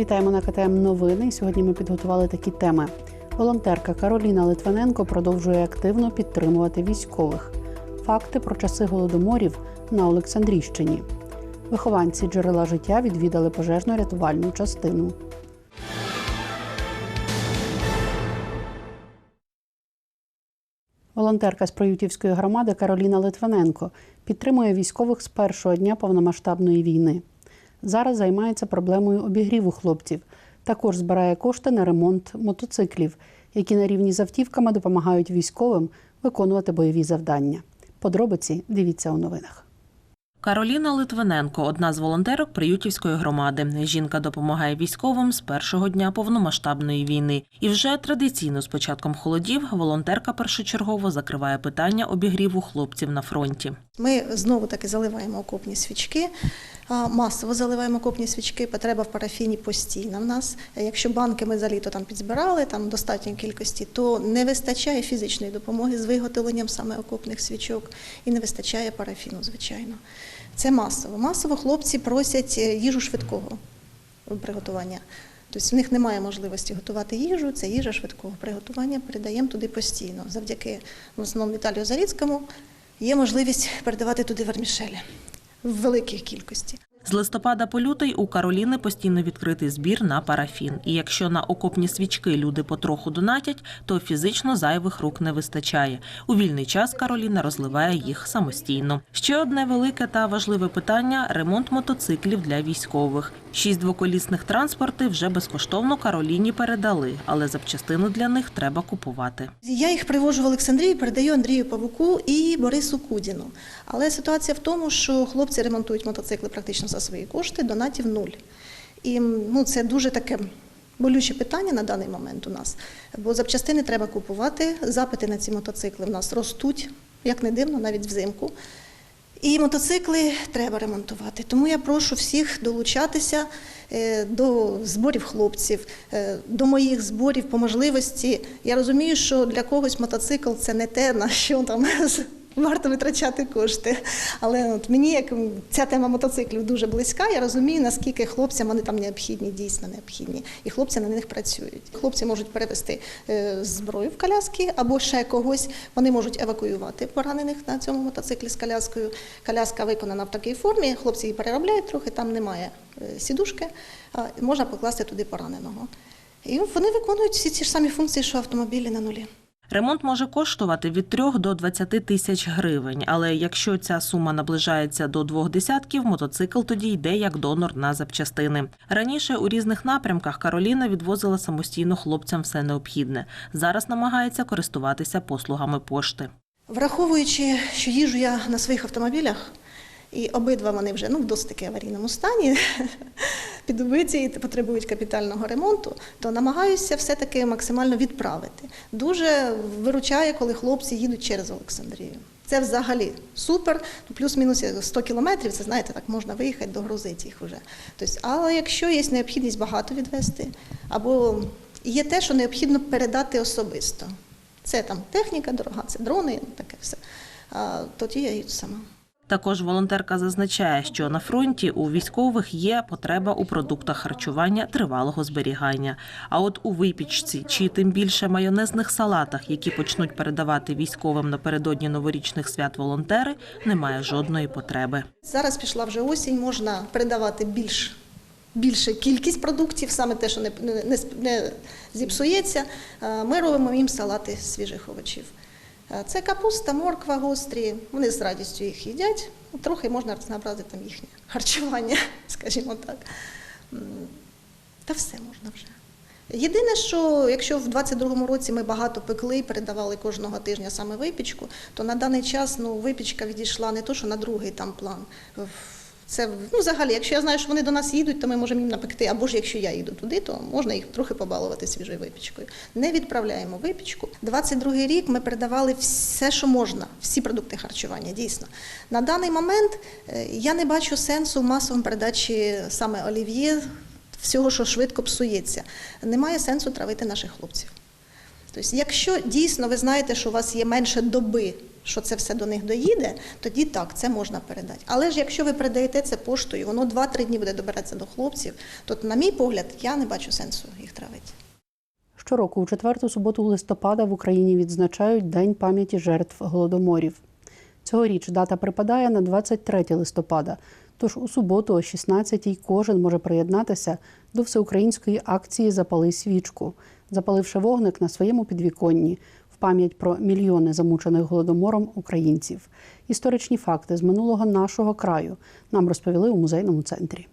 Вітаємо на КТМ новини. Сьогодні ми підготували такі теми. Волонтерка Кароліна Литвиненко продовжує активно підтримувати військових. Факти про часи голодоморів на Олександрійщині. Вихованці джерела життя відвідали пожежно-рятувальну частину. Волонтерка з Проютівської громади Кароліна Литвиненко підтримує військових з першого дня повномасштабної війни. Зараз займається проблемою обігріву хлопців. Також збирає кошти на ремонт мотоциклів, які на рівні з автівками допомагають військовим виконувати бойові завдання. Подробиці дивіться у новинах. Кароліна Литвиненко одна з волонтерок Приютівської громади. Жінка допомагає військовим з першого дня повномасштабної війни. І вже традиційно з початком холодів волонтерка першочергово закриває питання обігріву хлопців на фронті. Ми знову таки заливаємо окопні свічки, масово заливаємо окопні свічки. Потреба в парафіні постійна в нас. Якщо банки ми за літо там підзбирали там достатньої кількості, то не вистачає фізичної допомоги з виготовленням саме окопних свічок і не вистачає парафіну, звичайно. Це масово. Масово хлопці просять е, їжу швидкого приготування. Тобто в них немає можливості готувати їжу, це їжа швидкого приготування, передаємо туди постійно. Завдяки в основному Віталію Заріцькому є можливість передавати туди вермішелі в великій кількості. З листопада по лютий у Кароліни постійно відкритий збір на парафін. І якщо на окопні свічки люди потроху донатять, то фізично зайвих рук не вистачає. У вільний час Кароліна розливає їх самостійно. Ще одне велике та важливе питання ремонт мотоциклів для військових. Шість двоколісних транспорти вже безкоштовно Кароліні передали, але запчастину для них треба купувати. Я їх привожу в Олександрію, передаю Андрію Павуку і Борису Кудіну. Але ситуація в тому, що хлопці ремонтують мотоцикли практично за свої кошти, донатів нуль. І ну, це дуже таке болюче питання на даний момент у нас, бо запчастини треба купувати, запити на ці мотоцикли в нас ростуть, як не дивно, навіть взимку. І мотоцикли треба ремонтувати. Тому я прошу всіх долучатися е, до зборів хлопців, е, до моїх зборів по можливості. Я розумію, що для когось мотоцикл це не те, на що там варто витрачати кошти. Але от мені як ця тема мотоциклів дуже близька, я розумію, наскільки хлопцям вони там необхідні, дійсно необхідні. І хлопці на них працюють. Хлопці можуть перевести е, зброю в коляски або ще когось. Вони можуть евакуювати поранених на цьому мотоциклі з коляскою. Коляска виконана в такій формі. Хлопці її переробляють трохи, там немає е, сідушки, можна покласти туди пораненого. І вони виконують всі ті ж самі функції, що автомобілі на нулі. Ремонт може коштувати від 3 до 20 тисяч гривень, але якщо ця сума наближається до двох десятків, мотоцикл тоді йде як донор на запчастини. Раніше у різних напрямках Кароліна відвозила самостійно хлопцям все необхідне. Зараз намагається користуватися послугами пошти. Враховуючи, що їжу я на своїх автомобілях, і обидва вони вже ну, в досить таки аварійному стані, підбиті і потребують капітального ремонту, то намагаюся все-таки максимально відправити. Дуже виручає, коли хлопці їдуть через Олександрію. Це взагалі супер. Ну, Плюс-мінус 100 кілометрів, це знаєте, так можна виїхати, догрузити їх вже. Тобто, але якщо є необхідність багато відвести, або є те, що необхідно передати особисто. Це там техніка дорога, це дрони, таке все. Тоді я їду сама. Також волонтерка зазначає, що на фронті у військових є потреба у продуктах харчування тривалого зберігання. А от у випічці чи тим більше майонезних салатах, які почнуть передавати військовим напередодні новорічних свят волонтери, немає жодної потреби. Зараз пішла вже осінь, можна передавати більш, більше кількість продуктів, саме те, що не, не, не, зіпсується. Ми робимо їм салати свіжих овочів. А, Це капуста, морква гострі. Вони з радістю їх їдять. Трохи можна рознообразити там їхнє харчування, скажімо так. Та все можна вже. Єдине, що якщо в 22-му році ми багато пекли і передавали кожного тижня саме випічку, то на даний час ну, випічка відійшла не то, що на другий там план. Це ну, взагалі, якщо я знаю, що вони до нас їдуть, то ми можемо їм напекти. Або ж якщо я їду туди, то можна їх трохи побалувати свіжою випічкою. Не відправляємо випічку. 22-й рік ми передавали все, що можна, всі продукти харчування. Дійсно, на даний момент е, я не бачу сенсу в масовому передачі саме олів'є, всього, що швидко псується. Немає сенсу травити наших хлопців. Тобто, якщо дійсно ви знаєте, що у вас є менше доби, що це все до них доїде, тоді так, це можна передати. Але ж якщо ви передаєте це поштою, воно 2-3 дні буде добиратися до хлопців, то, на мій погляд, я не бачу сенсу їх травити. Щороку у четверту суботу листопада в Україні відзначають День пам'яті жертв голодоморів. Цьогоріч дата припадає на 23 листопада, тож у суботу о 16-й кожен може приєднатися до всеукраїнської акції Запали свічку, запаливши вогник на своєму підвіконні пам'ять про мільйони замучених голодомором українців. Історичні факти з минулого нашого краю нам розповіли у музейному центрі.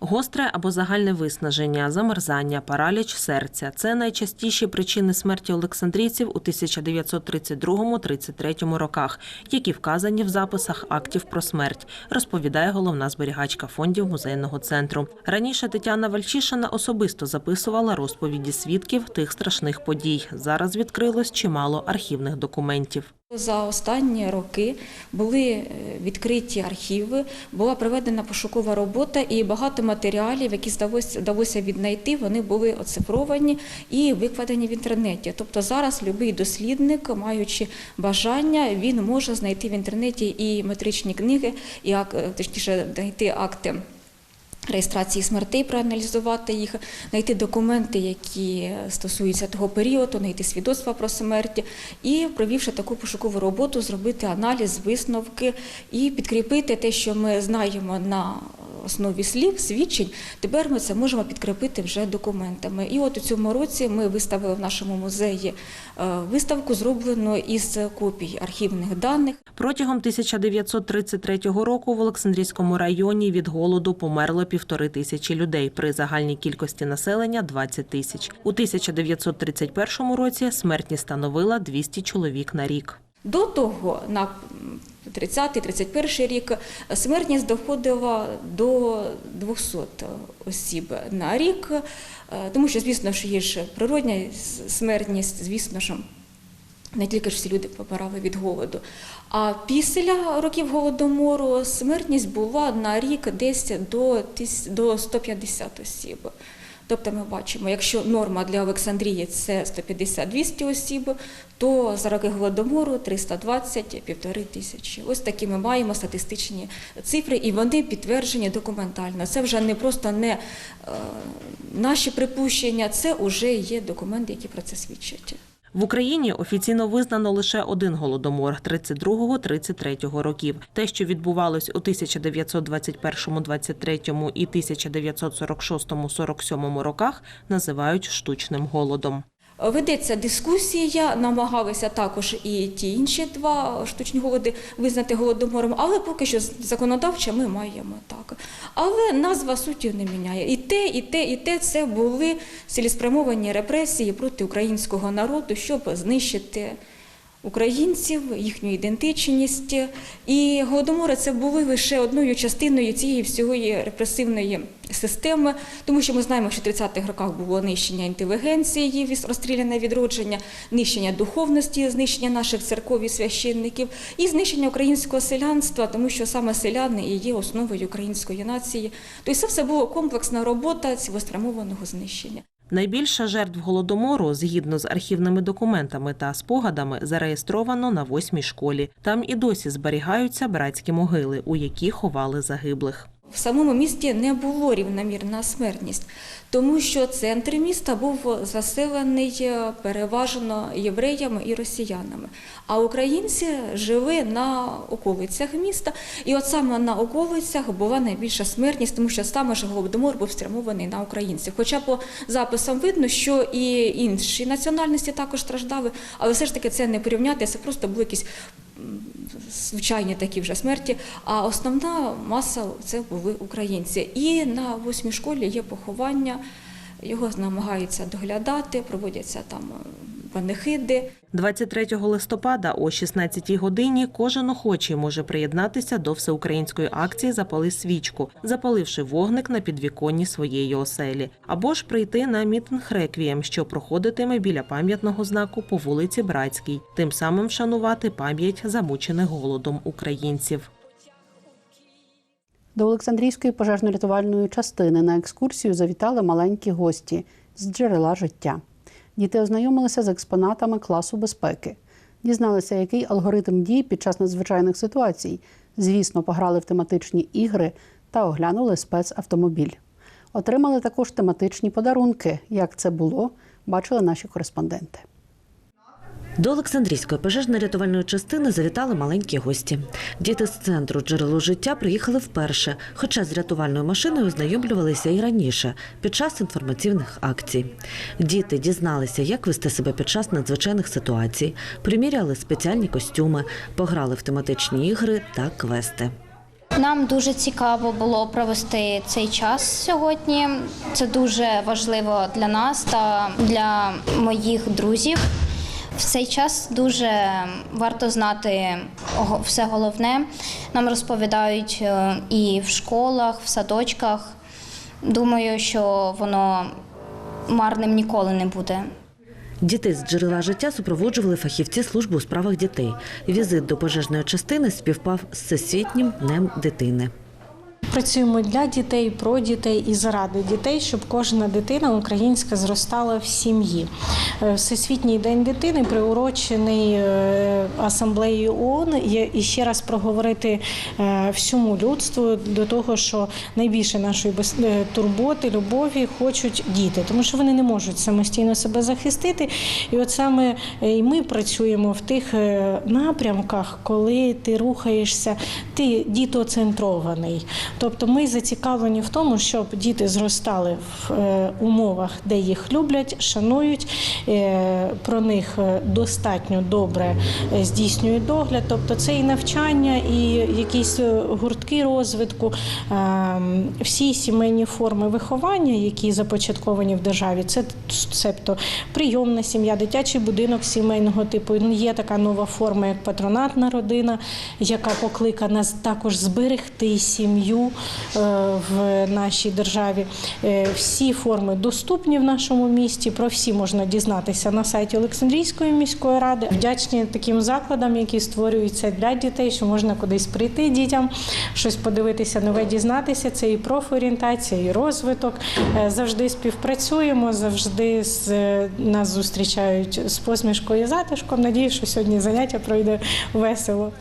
Гостре або загальне виснаження, замерзання, параліч серця це найчастіші причини смерті олександрійців у 1932-33 роках, які вказані в записах актів про смерть, розповідає головна зберігачка фондів музейного центру. Раніше Тетяна Вальчишина особисто записувала розповіді свідків тих страшних подій. Зараз відкрилось чимало архівних документів. За останні роки були е, відкриті архіви, була проведена пошукова робота, і багато матеріалів, які вдалося віднайти, вони були оцифровані і викладені в інтернеті. Тобто зараз будь-який дослідник, маючи бажання, він може знайти в інтернеті і метричні книги, і е, точніше знайти акти. Реєстрації смертей, проаналізувати їх, знайти документи, які стосуються того періоду, знайти свідоцтва про смерть, і провівши таку пошукову роботу, зробити аналіз, висновки і підкріпити те, що ми знаємо на основі слів, свідчень. Тепер ми це можемо підкріпити вже документами. І от у цьому році ми виставили в нашому музеї е, виставку, зроблену із копій архівних даних. Протягом 1933 року в Олександрійському районі від голоду померло півтори тисячі людей при загальній кількості населення 20 тисяч. У 1931 році смертність становила 200 чоловік на рік. До того, на 30-31 рік, смертність доходила до 200 осіб на рік, е, тому що, звісно, що є ж природня смертність, звісно, що не тільки ж всі люди помирали від голоду. А після років голодомору смертність була на рік десь до 150 осіб. Тобто ми бачимо, якщо норма для Олександрії це 150-200 осіб, то за роки голодомору 320 півтори тисячі. Ось такі ми маємо статистичні цифри, і вони підтверджені документально. Це вже не просто не е, наші припущення, це вже є документи, які про це свідчать. В Україні офіційно визнано лише один голодомор 32-33 років. Те, що відбувалось у 1921-23 і 1946-47 роках, називають штучним голодом. Ведеться дискусія, намагалися також і ті інші два штучні голоди визнати голодомором, але поки що законодавче ми маємо так. Але назва суті не міняє. І те, і те, і те це були цілеспрямовані репресії проти українського народу, щоб знищити українців, їхню ідентичність. І голодомори це були лише одною частиною цієї всієї репресивної системи, тому що ми знаємо, що в 30-х роках було нищення інтелігенції, розстріляне відродження, нищення духовності, знищення наших церков і священників і знищення українського селянства, тому що саме селяни і є основою української нації. Тобто це все було комплексна робота цілеспрямованого знищення. Найбільше жертв голодомору, згідно з архівними документами та спогадами, зареєстровано на восьмій школі. Там і досі зберігаються братські могили, у які ховали загиблих. В самому місті не було рівномірна смертність, тому що центр міста був заселений е, переважно євреями і росіянами. А українці жили на околицях міста, і от саме на околицях була найбільша смертність, тому що саме ж голодомор був спрямований на українців. Хоча по записам видно, що і інші національності також страждали, але все ж таки це не порівняти, це просто були якісь звичайні такі вже смерті. А основна маса це були українці. І на восьмій школі є поховання. Його намагаються доглядати, проводяться там панихиди. 23 листопада о 16 годині кожен охочий може приєднатися до всеукраїнської акції Запали свічку, запаливши вогник на підвіконні своєї оселі, або ж прийти на мітинг реквієм, що проходитиме біля пам'ятного знаку по вулиці Братській, тим самим вшанувати пам'ять замучених голодом українців. До Олександрійської пожежно-рятувальної частини на екскурсію завітали маленькі гості з джерела життя. Діти ознайомилися з експонатами класу безпеки. Дізналися, який алгоритм дій під час надзвичайних ситуацій. Звісно, пограли в тематичні ігри та оглянули спецавтомобіль. Отримали також тематичні подарунки. Як це було, бачили наші кореспонденти. До Олександрійської пожежно-рятувальної частини завітали маленькі гості. Діти з центру джерело життя приїхали вперше, хоча з рятувальною машиною ознайомлювалися і раніше під час інформаційних акцій. Діти дізналися, як вести себе під час надзвичайних ситуацій, приміряли спеціальні костюми, пограли в тематичні ігри та квести. Нам дуже цікаво було провести цей час сьогодні. Це дуже важливо для нас та для моїх друзів. В цей час дуже варто знати все головне. Нам розповідають е, і в школах, в садочках. Думаю, що воно марним ніколи не буде. Дітей з джерела життя супроводжували фахівці служби у справах дітей. Візит до пожежної частини співпав з всесвітнім днем дитини. Працюємо для дітей, про дітей і заради дітей, щоб кожна дитина українська зростала в сім'ї. Е, Всесвітній день дитини приурочений е, асамблеєю ООН і ще раз проговорити е, всьому людству до того, що найбільше нашої турботи, любові хочуть діти, тому що вони не можуть самостійно себе захистити. І от саме і ми працюємо в тих напрямках, коли ти рухаєшся, ти дітоцентрований. Тобто ми зацікавлені в тому, щоб діти зростали в е, умовах, де їх люблять, шанують, е, про них е, достатньо добре здійснюють догляд. Тобто це і навчання, і якісь гуртки розвитку, всі сімейні форми виховання, які започатковані в державі, це цебто прийомна сім'я, дитячий будинок сімейного типу. Є така нова форма, як патронатна родина, яка покликана також зберегти сім'ю в нашій державі. Е, Всі форми доступні в нашому місті. Про всі можна дізнатися на сайті Олександрійської міської ради. Вдячні таким закладам, які створюються для дітей, що можна кудись прийти дітям, щось подивитися, нове дізнатися. Це і профорієнтація, і розвиток. Е, Завжди співпрацюємо, завжди з е, нас зустрічають з посмішкою і затишком. Надію, що сьогодні заняття пройде весело.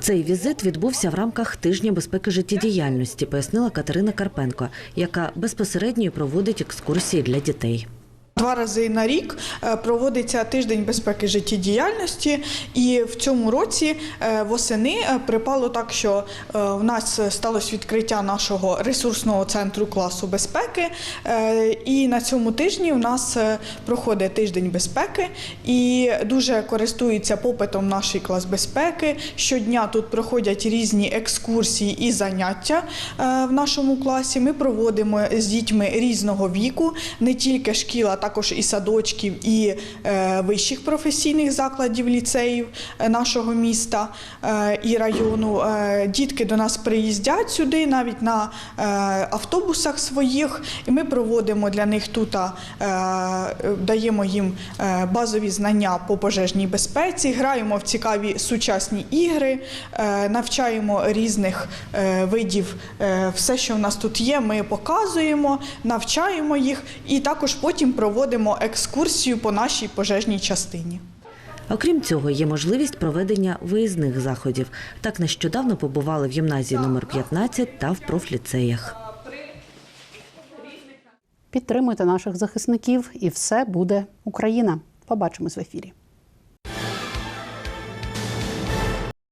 Цей візит відбувся в рамках тижня безпеки життєдіяльності, пояснила Катерина Карпенко, яка безпосередньо проводить екскурсії для дітей. Два рази на рік е, проводиться тиждень безпеки життєдіяльності, і в цьому році е, восени е, припало так, що в нас сталося відкриття нашого ресурсного центру класу безпеки. І на цьому тижні у нас проходить тиждень безпеки і дуже користується попитом наш клас безпеки. Щодня тут проходять різні екскурсії і заняття в нашому класі. Ми проводимо з дітьми різного віку, не тільки шкіл, а також і садочків, і е, вищих професійних закладів ліцеїв е, нашого міста е, і району. Дітки до нас приїздять сюди навіть на автобусах своїх, і ми проводимо для них тут, даємо їм базові знання по пожежній безпеці, граємо в цікаві сучасні ігри, навчаємо різних видів все, що в нас тут є. Ми показуємо, навчаємо їх і також потім проводимо екскурсію по нашій пожежній частині. Окрім цього, є можливість проведення виїзних заходів. Так нещодавно побували в гімназії номер 15 та в профліцеях. Підтримуйте наших захисників, і все буде Україна. Побачимось в ефірі.